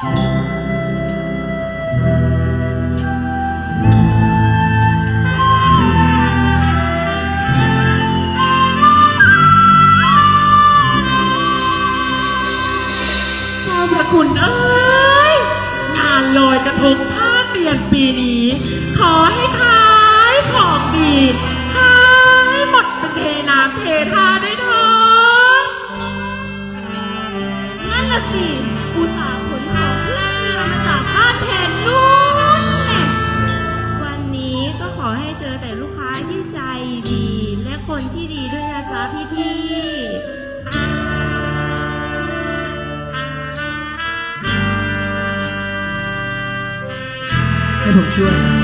เให้ผ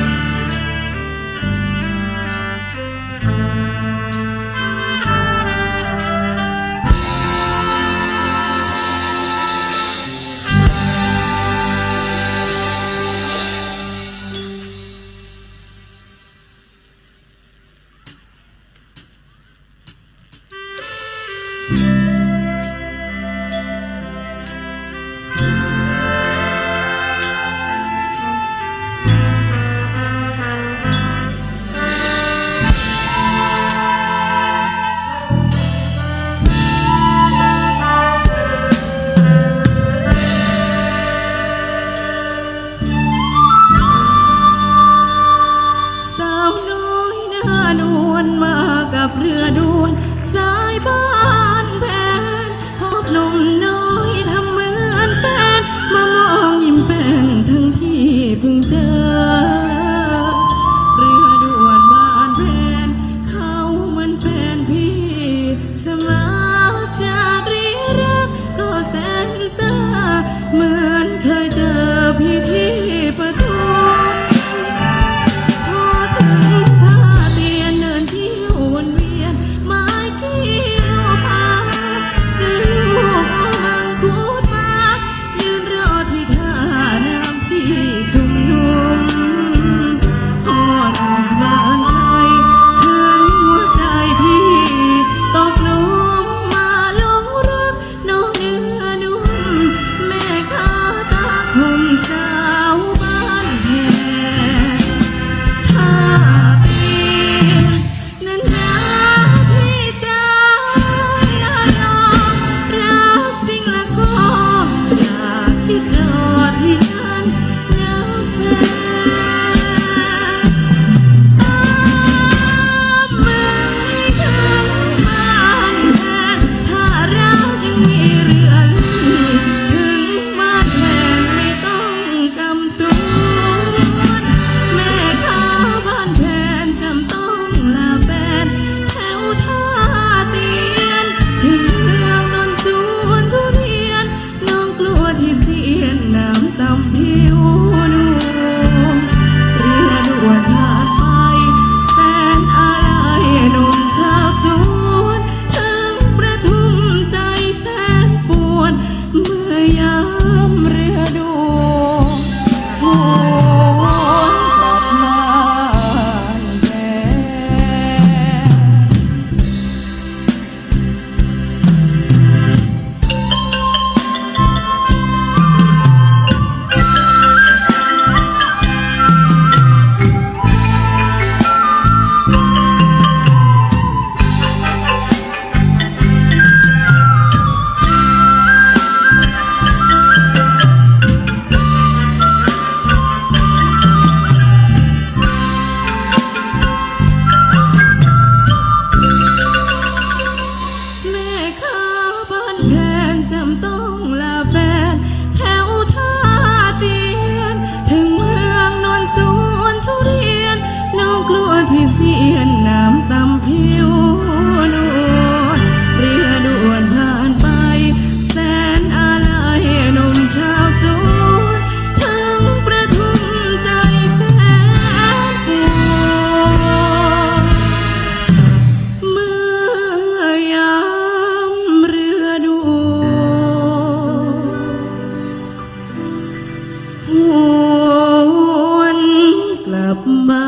Ma.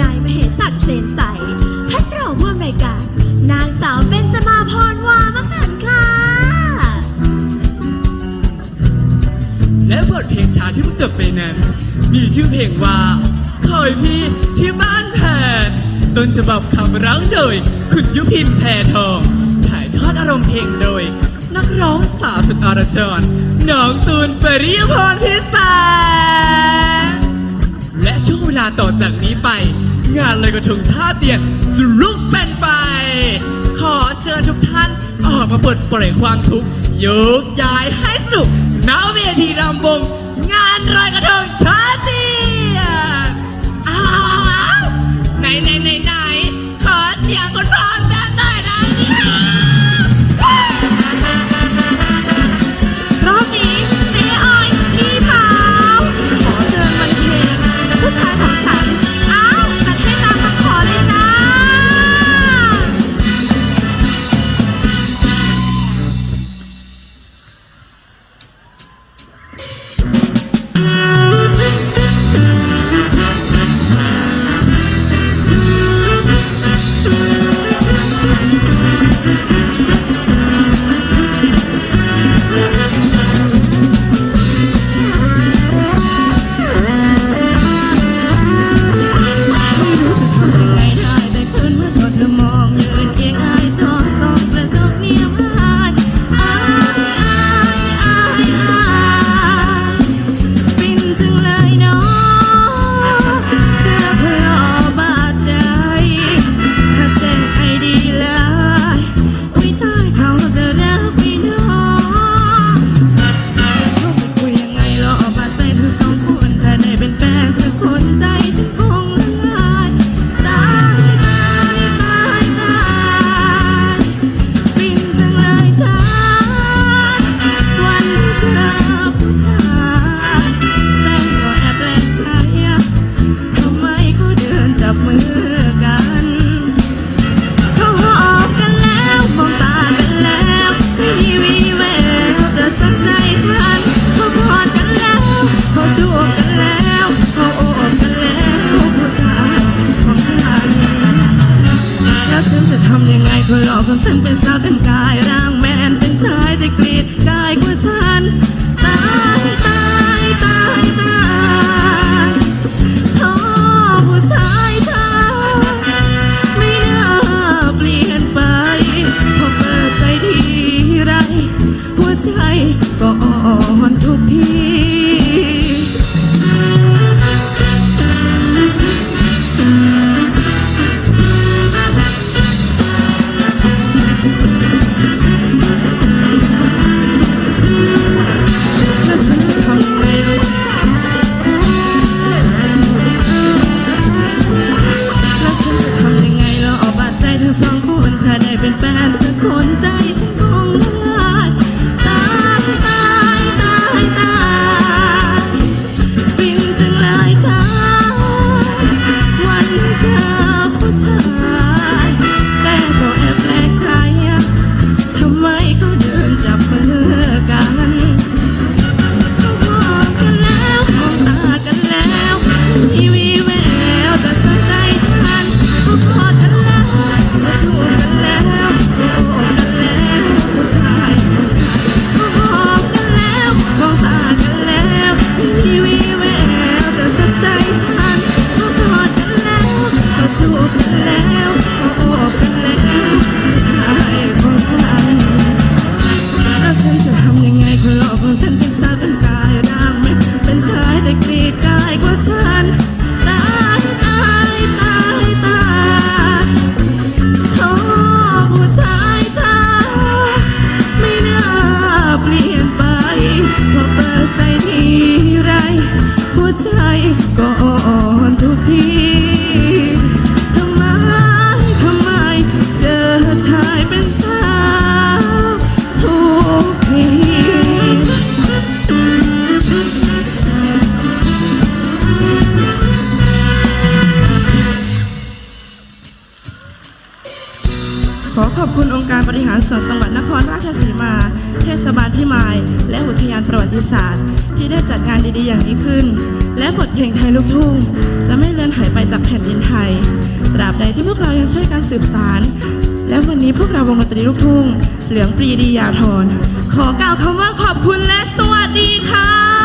นายมเหศักดิ์เสนใสท่านรองผู้อำนวยการ นางสาวเบญจมาพรวามหันต์ค่ะ และบทเพลงช้าที่เพิ่งจบไปนั้น มีชื่อเพลงว่าคอยพี่ที่บ้านแผนต้นฉบับคำร้องโดย คุณยุพินแพทอง ถ่ายทอดอารมณ์เพลงโดย นักร้องสาวสุดอรชรน้องตูนปริยพรพิสาแลาต่อจากนี้ไป งานลอยกระทงท่าเตียนจะลุกเป็นไฟ ขอเชิญทุกท่านออกมาปลดปล่อยความทุกข์ยกย้ายให้สนุกณเวทีรำวงงานลอยกระทงท่าเตียน กายร่างแมนเป็นชายแต่กรีดกายกว่าฉัน ตายตายตายตายท้อผู้ชายเธอไม่น่าเปลี่ยนไป พอเปิดใจทีไร หัวใจก็อ่อนทุกที ขอขอบคุณองค์การบริหารส่วนจังหวัดนครราชสีมา เทศบาลพิมาย และอุทยานประวัติศาสตร์ ที่ได้จัดงานดีๆอย่างนี้ขึ้น และบทเพลงไทยลูกทุ่ง จะไม่เลือนหายไปจากแผ่นดินไทย ตราบใดที่พวกเรายังช่วยกันสืบสาร และวันนี้พวกเราวงดนตรีลูกทุ่ง เหลืองปรีดียาธรขอกล่าวคำว่าขอบคุณและสวัสดีค่ะ